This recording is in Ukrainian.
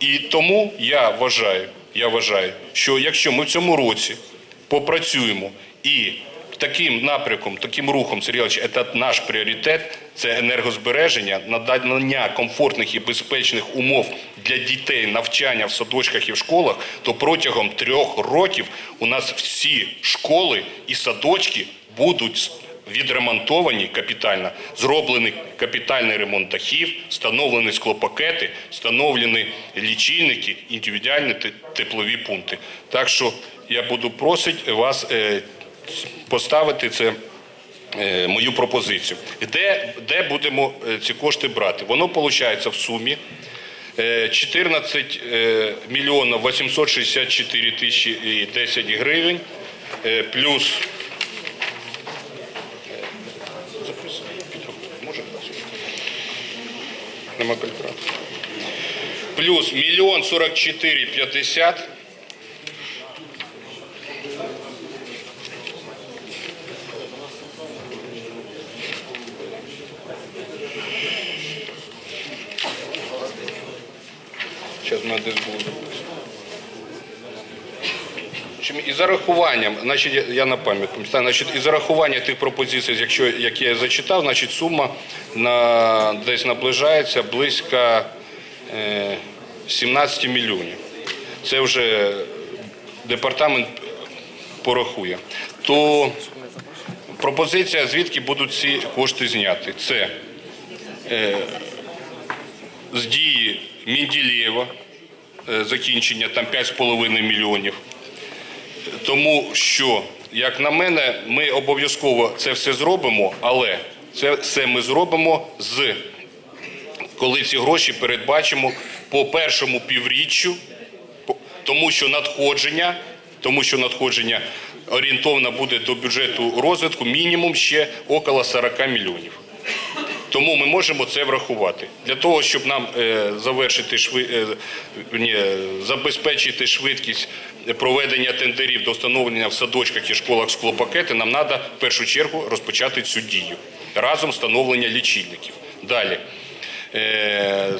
І тому я вважаю, я вважаю, що якщо ми в цьому році попрацюємо і таким напрямком, таким рухом, Сергій Ігорович, це наш пріоритет, це енергозбереження, надання комфортних і безпечних умов для дітей навчання в садочках і в школах, то протягом трьох років у нас всі школи і садочки будуть відремонтовані капітально, зроблений капітальний ремонт дахів, встановлені склопакети, встановлені лічильники, індивідуальні теплові пункти. Так що я буду просити вас е, поставити це. е, Мою пропозицію. Де, де будемо е, ці кошти брати? Воно виходить в сумі е, 14 е, мільйонів 864 тисячі і 10 гривень, плюс так. Плюс миллион сорок четыре пятьдесят. Сейчас надо будет. І зарахуванням, значить, я- на пам'ять значить, і зарахування тих пропозицій, якщо які я зачитав, значить сума на десь наближається близько е, 17 мільйонів. Це вже департамент порахує. То пропозиція, звідки будуть ці кошти зняти? Це е, з дії Мінділєва, е, закінчення там 5,5 мільйонів. Тому що, як на мене, ми обов'язково це все зробимо, але це все ми зробимо з коли ці гроші передбачимо по першому півріччю, тому що надходження, тому що надходження орієнтовно буде до бюджету розвитку мінімум ще около 40 мільйонів. Тому ми можемо це врахувати для того, щоб нам е, завершити е, ні, забезпечити швидкість проведення тендерів до встановлення в садочках і школах склопакети. Нам треба в першу чергу розпочати цю дію разом встановлення лічильників. Далі. Е,